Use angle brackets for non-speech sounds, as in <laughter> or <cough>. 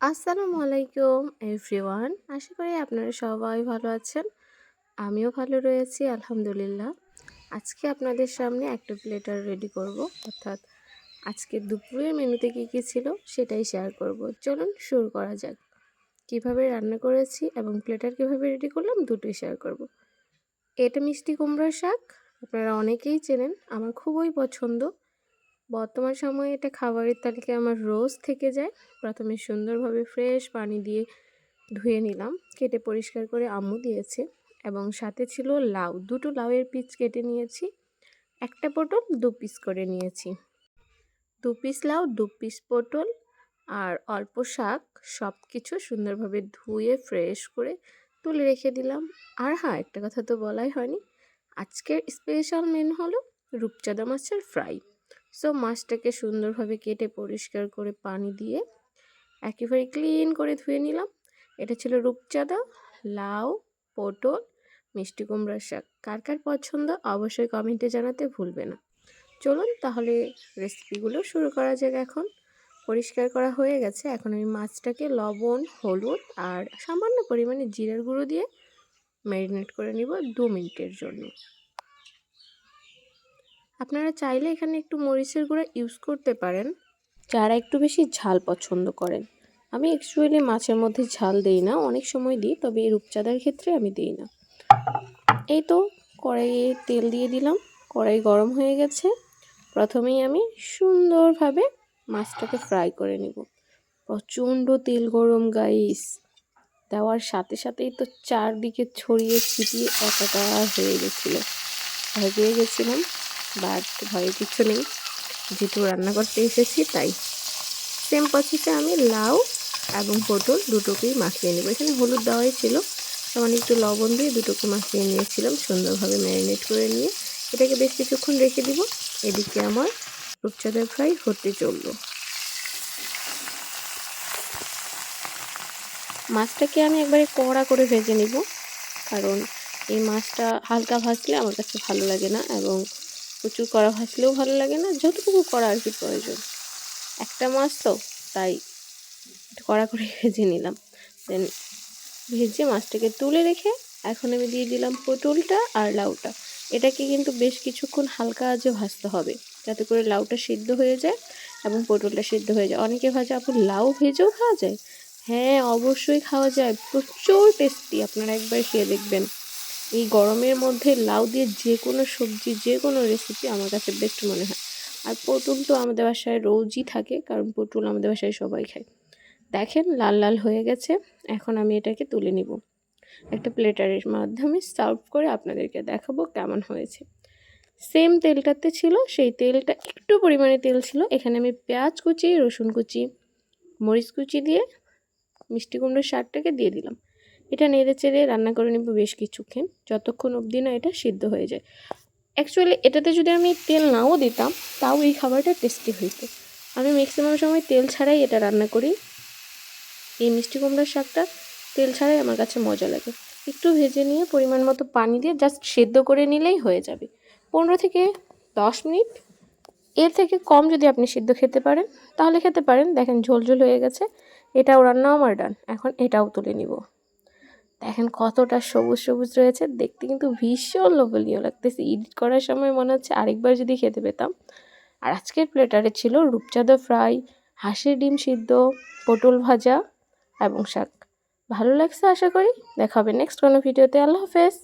আসসালামু আলাইকুম, এভরিওয়ান। আশা করি আপনারা সবাই ভালো আছেন। আমিও ভালো রয়েছি, আলহামদুলিল্লাহ। আজকে আপনাদের সামনে একটা প্লেটার রেডি করব। অর্থাৎ আজকে দুপুরের মেনুতে কী কী ছিল সেটাই শেয়ার করব। চলুন শুরু করা যাক। কীভাবে রান্না করেছি এবং প্লেটার কীভাবে রেডি করলাম দুটোই শেয়ার করব। এটা মিষ্টি কুমড়োর শাক। আপনারা অনেকেই চেনেন, আমার খুবই পছন্দ। বর্তমান সময়ে এটা খাবারের তালিকায় আমার রোজ থেকে যায়। প্রথমে সুন্দরভাবে ফ্রেশ পানি দিয়ে ধুয়ে নিলাম, কেটে পরিষ্কার করে আম্মু দিয়েছে এবং সাথে ছিল লাউ। দুটো লাউয়ের পিস কেটে নিয়েছি, একটা পটল, দু পিস করে নিয়েছি। দু পিস লাউ, দু পিস পটল আর অল্প শাক সব কিছু সুন্দরভাবে ধুয়ে ফ্রেশ করে তুলে রেখে দিলাম। আর হ্যাঁ একটা কথা তো বলাই হয়নি, আজকের স্পেশাল মেন হলো রূপচাঁদা মাছের ফ্রাই। সো মাছটাকে সুন্দরভাবে কেটে পরিষ্কার করে পানি দিয়ে একেবারে ক্লিন করে ধুয়ে নিলাম। এটা ছিল রূপচাঁদা, লাউ, পটল, মিষ্টি কুমড়ার শাক। কার কার পছন্দ অবশ্যই কমেন্টে জানাতে ভুলবে না। চলুন তাহলে রেসিপিগুলো শুরু করা যাক এখন। পরিষ্কার করা হয়ে গেছে। এখন আমি মাছটাকে লবণ, হলুদ আর সামান্য পরিমাণে জিরার গুঁড়ো দিয়ে ম্যারিনেট করে নিব দু মিনিটের জন্য। আপনারা চাইলে এখানে একটু মরিচের গুঁড়া ইউজ করতে পারেন। যারা একটু বেশি ঝাল পছন্দ করেন। আমি অ্যাকচুয়ালি মাছের মধ্যে ঝাল দিই না, অনেক সময় দিই, তবে এই রূপচাঁদার ক্ষেত্রে আমি দিই না। এই তো কড়াইয়ে তেল দিয়ে দিলাম, কড়াই গরম হয়ে গেছে। প্রথমেই আমি সুন্দরভাবে মাছটাকে ফ্রাই করে নিব। প্রচণ্ড তেল গরম গাইস দেওয়ার সাথে সাথেই তো চারদিকে ছড়িয়ে ছিটিয়ে একাকার হয়ে গেছিল। ভেবে গেছিলাম। বাট ভয়ে কিছু নেই। যেহেতু রান্না করতে এসেছি, তাই। সেম প্রসেসে আমি লাউ এবং পটল দুটোকেই মাখিয়ে নেব। এখানে হলুদ দেওয়াই ছিল। সামান্য একটু লবণ দিয়ে দুটোকে মাখিয়ে নিয়েছিলাম সুন্দরভাবে ম্যারিনেট করে নিয়ে। এটাকে বেশ কিছুক্ষণ রেখে দিব। এদিকে আমার রূপচাঁদের ফ্রাই হতে চলল। মাছটাকে আমি একবারে কড়া করে ভেজে নিব। কারণ এই মাছটা হালকা ভাজলে আমার কাছে ভালো লাগে না এবং প্রচুর কড়া ভাজলেও ভালো লাগে না, যতটুকু করা আর কি প্রয়োজন। একটা মাছ তো, তাই কড়া করে <laughs> ভেজে নিলাম। দেন ভেজে মাছটাকে তুলে রেখে এখন আমি দিয়ে দিলাম পটলটা আর লাউটা। এটাকে কিন্তু বেশ কিছুক্ষণ হালকা আজে ভাজতে হবে, যাতে করে লাউটা সিদ্ধ হয়ে যায় এবং পটলটা সিদ্ধ হয়ে যায়। অনেকে ভাজে, আপু, লাউ ভেজেও খাওয়া যায়? হ্যাঁ অবশ্যই খাওয়া যায়। প্রচুর টেস্টি আপনারা একবার খেয়ে দেখবেন। এই গরমের মধ্যে লাউ দিয়ে যে কোনো সবজি, যে কোনো রেসিপি আমার কাছে বেস্ট মনে হয়। আর পটল তো আমাদের বাসায় রোজই থাকে, কারণ পটল আমাদের বাসায় সবাই খায়। দেখেন লাল লাল হয়ে গেছে, এখন আমি এটাকে তুলে নিব। একটা প্লেটারের মাধ্যমে সার্ভ করে আপনাদেরকে দেখাবো কেমন হয়েছে। সেম তেলটাতে ছিল, সেই তেলটা একটু পরিমাণে তেল ছিল। এখানে আমি পেঁয়াজ কুচি, রসুন কুচি, মরিচ কুচি দিয়ে মিষ্টি কুমড়োর শাকটাকে দিয়ে দিলাম। এটা নেড়ে চেড়ে রান্না করে নেব বেশ কিছুক্ষণ। যতক্ষণ অবধি না এটা সিদ্ধ হয়ে যায়। অ্যাকচুয়ালি এটাতে যদি আমি তেল নাও দিতাম, তাও এই খাবারটা টেস্টি হইতো। আমি ম্যাক্সিমাম সময় তেল ছাড়াই এটা রান্না করি। এই মিষ্টি কুমড়ার শাকটা তেল ছাড়াই আমার কাছে মজা লাগে। একটু ভেজে নিয়ে পরিমাণ মতো পানি দিয়ে জাস্ট সেদ্ধ করে নিলেই হয়ে যাবে। পনেরো থেকে দশ মিনিট। এর থেকে কম যদি আপনি সিদ্ধ খেতে পারেন, তাহলে খেতে পারেন। দেখেন ঝোল ঝোল হয়ে গেছে। এটাও রান্নাও আমার ডান এখন এটাও তুলে নিব। দেখেন কতটা সবুজ সবুজ রয়েছে। দেখতে কিন্তু ভীষণ লোভনীয় লাগতেছে। এডিট করার সময় মনে হচ্ছে আরেকবার যদি খেতে পেতাম। আর আজকের প্লেটারে ছিল রূপচাঁদ ফ্রাই, হাঁসের ডিম সিদ্ধ, পটল ভাজা এবং শাক। ভালো লাগছে আশা করি। দেখা হবে নেক্সট কোনো ভিডিওতে আল্লাহ হাফেজ।